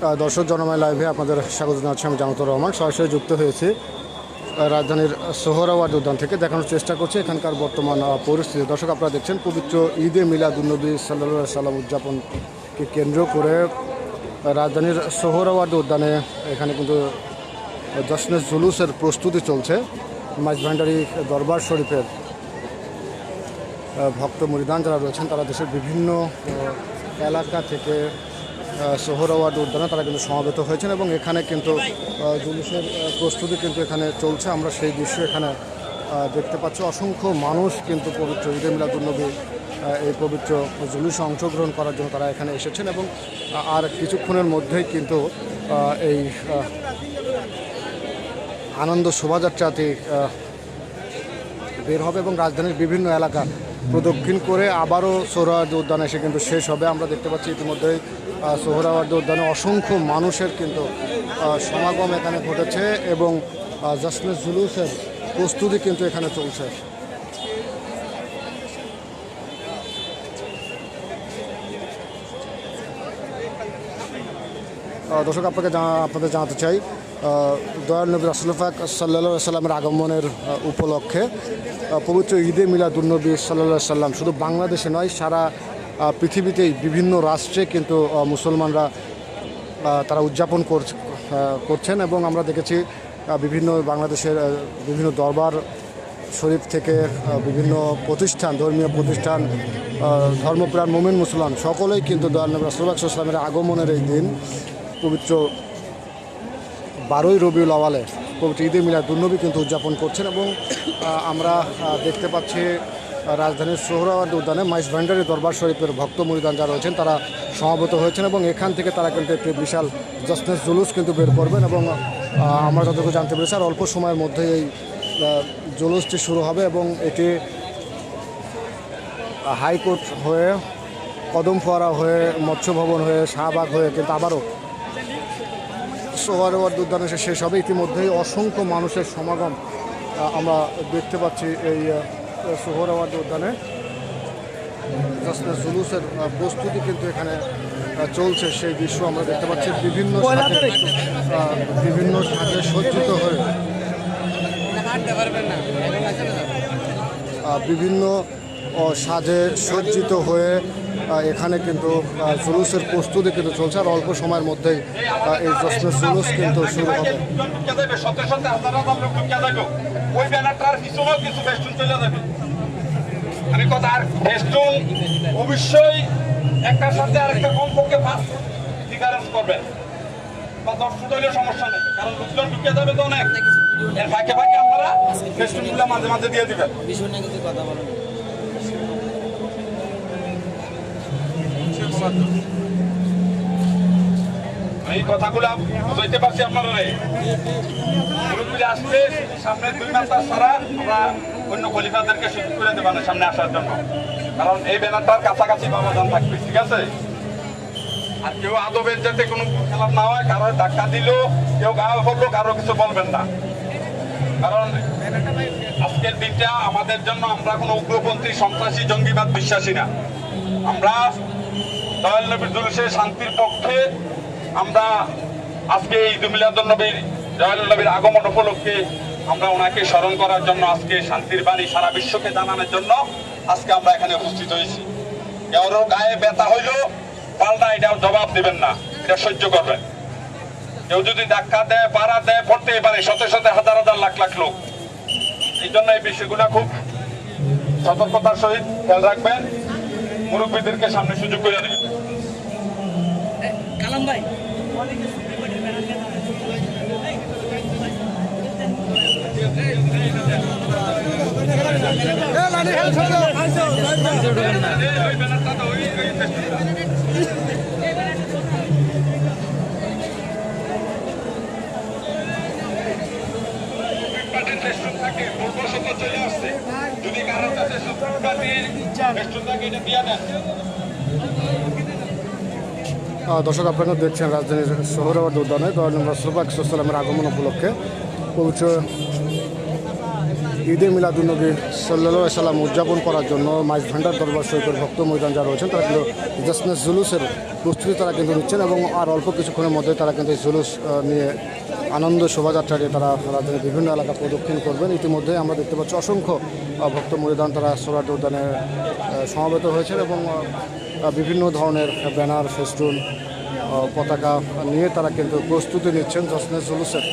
দর্শক জনময় লাইভে আপনাদের স্বাগত জানাচ্ছি আমি জামাতুর রহমান। সরাসরি যুক্ত হয়েছি রাজধানীর সোহরাওয়ার্ড উদ্যান থেকে। দেখানোর চেষ্টা করছি এখানকার বর্তমান পরিস্থিতি। দর্শক, আপনারা দেখছেন, পবিত্র ঈদে মিলাদুন্নবী সাল্লা সাল্লাম উদযাপনকে কেন্দ্র করে রাজধানীর সোহরাওয়ার্ড উদ্যানে এখানে কিন্তু জশ্নে জুলুসের প্রস্তুতি চলছে। মাঝভান্ডারি দরবার শরীফের ভক্ত মরিদান যারা রয়েছেন, তারা দেশের বিভিন্ন এলাকা থেকে সোহরাওয়ার্ড উদ্যানে তারা কিন্তু সমাবেত হয়েছেন এবং এখানে কিন্তু জুলুসের প্রস্তুতি কিন্তু এখানে চলছে। আমরা সেই দৃশ্য এখানে দেখতে পাচ্ছি। অসংখ্য মানুষ কিন্তু পবিত্র ঈদে মিলাদুন্নবী আহ, এই পবিত্র জুলুসে অংশগ্রহণ করার জন্য তারা এখানে এসেছেন এবং আর কিছুক্ষণের মধ্যেই কিন্তু এই আনন্দ শোভাযাত্রাটি বের হবে এবং রাজধানীর বিভিন্ন এলাকা প্রদক্ষিণ করে আবারও সোহরাওয়ার্দী উদ্যানে এসে কিন্তু শেষ হবে। আমরা দেখতে পাচ্ছি ইতিমধ্যেই সোহরাওয়ার্দী উদ্যানে অসংখ্য মানুষের কিন্তু সমাগম এখানে ঘটেছে এবং জশ্নে জুলুসের প্রস্তুতি কিন্তু এখানে চলছে। দর্শক, আপনাকে আপনাদের জানাতে চাই দয়াল নবী রাসুলফাক সাল্লা সাল্লামের আগমনের উপলক্ষে পবিত্র ঈদে মিলাদুলনবী সাল্লা সাল্লাম শুধু বাংলাদেশে নয়, সারা পৃথিবীতেই বিভিন্ন রাষ্ট্রে কিন্তু মুসলমানরা তারা উদযাপন করছ- করছেন এবং আমরা দেখেছি বিভিন্ন বাংলাদেশের বিভিন্ন দরবার শরীফ থেকে বিভিন্ন প্রতিষ্ঠান, ধর্মীয় প্রতিষ্ঠান ধর্মপ্রাণ মোমিন মুসলমান, সকলেই কিন্তু দয়াল নবী আগমনের এই দিন পবিত্র বারোই রবিউল আওয়ালে, পবিত্র ঈদে মিলাদ দুর্নবী কিন্তু উদযাপন করছেন এবং আমরা দেখতে পাচ্ছি রাজধানীর সোহরাওয়ার্দ উদ্যানে মাইস ভান্ডারি দরবার শরীফের ভক্ত মুরিদান যারা রয়েছেন, তারা সমাবেত হয়েছেন এবং এখান থেকে তারা কিন্তু একটি বিশাল জশ্নেস জুলুস কিন্তু বের করবেন এবং আমরা যতটুকু জানতে পেরেছি আর অল্প সময়ের মধ্যে এই জুলুসটি শুরু হবে এবং এটি হাইকোর্ট হয়ে, কদম ফোয়ারা হয়ে মৎস্য ভবন হয়ে, শাহবাগ হয়ে কিন্তু আবারও সোহরাওয়ার্দ উদ্যানে শেষ হবে। ইতিমধ্যেই অসংখ্য মানুষের সমাগম আমরা দেখতে পাচ্ছি এই সোহরাওয়ার্দ উদ্যানে। জুলুসের প্রস্তুতি কিন্তু এখানে চলছে। সেই দৃশ্য আমরা দেখতে পাচ্ছি। বিভিন্ন বিভিন্ন সাজে সজ্জিত হয়ে বিভিন্ন সাজে সজ্জিত হয়ে এখানে কিন্তু জুলুসের প্রস্তুতি কিন্তু চলছে আর অল্প সময়ের মধ্যেই এই জশ্নের জুলুস কিন্তু শুরু হবে। ওই ব্যানারটার পিছনেও কিছু বেষ্টন চলে যাবে আমি কথা আর অবশ্যই একটার সাথে আরেকটা কমপক্ষে পাঁচ ডিফারেন্স করবেন বা ফুট সমস্যা নেই কারণ লোকজন ঢুকিয়ে যাবে তো অনেক এর ফাঁকে ফাঁকে আপনারা মাঝে মাঝে দিয়ে দিবেন বিষয় নিয়ে কিছু কথা বলেন এই কথাগুলো বুঝাইতে পারছি আপনারা রে। মুরব্বীরা সামনে দুই মাস ছাড়া আমরা অন্য খলিফাদেরকে সুযোগ করে দেবো না সামনে আসার জন্য। কারণ এই ব্যানারটার কাছাকাছি বাবাজান থাকবে, ঠিক আছে? আর কেউ আদবের যাতে কোনো খেলাপ না হয় কারও ধাক্কা দিল কেউ গায়ে পড়ল কারও কিছু বলবেন না। কারণ আজকের দিনটা আমাদের জন্য আমরা কোনো উগ্রপন্থী, সন্ত্রাসী, জঙ্গিবাদ বিশ্বাসী না। আমরা দয়াল নবীর জুলুসে শান্তির পক্ষে আমরা আজকে ঈদ মিলাদুল নবীর, দয়াল নবীর আগমন উপলক্ষে আমরা ওনাকে স্মরণ করার জন্য, আজকে শান্তির বাণী সারা বিশ্বকে জানানোর জন্য আজকে আমরা এখানে উপস্থিত হয়েছি। কারও গায়ে ব্যথা হইল, পাল্টা এটা জবাব দেবেন না, এটা সহ্য করবেন। কেউ যদি ধাক্কা দেয়, পাড়া দেয়, পড়তেই পারে, শত শত হাজার হাজার লাখ লাখ লোক। এই জন্য এই বিষয়গুলো খুব সতর্কতার সহিত খেয়াল রাখবেন। মুরব্বীদেরকে সামনে সুযোগ করে দেবেন কালাম ভাই ওই ব্যানারটা তো ওই- ওই ফেস্টুনটা। পার্টির ফেস্টুন থাকে, পূর্বশত চলে আসছে। যদি কারও কাছে থাকে, এটা দিয়ে দেন। দর্শক, আপনারা দেখছেন রাজধানীর সোহরাবাদ উদ্যানে দয়াল নবী রাসুলফাক সাল্লামের আগমন উপলক্ষে পবিত্র ঈদে মিলাদুলনবী সাল্লা সাল্লাম উদযাপন করার জন্য মাইজ ভান্ডার দরবার শরীফের ভক্ত মৈদান যারা রয়েছেন, তারা কিন্তু জাসনেস জুলুসের প্রস্তুতি তারা কিন্তু নিচ্ছেন এবং আর অল্প কিছুক্ষণের মধ্যে তারা কিন্তু এই জুলুস নিয়ে আনন্দ শোভাযাত্রা নিয়ে তারা রাজধানীর বিভিন্ন এলাকা প্রদক্ষিণ করবেন। ইতিমধ্যে আমরা দেখতে পাচ্ছি অসংখ্য ভক্ত মরিদান তারা সোরাট উদ্যানে সমাবেত হয়েছে হয়েছেন এবং বিভিন্ন ধরনের ব্যানার, ফেস্টুন পতাকা নিয়ে তারা কিন্তু প্রস্তুতি নিচ্ছেন। জসনেস জুলুসের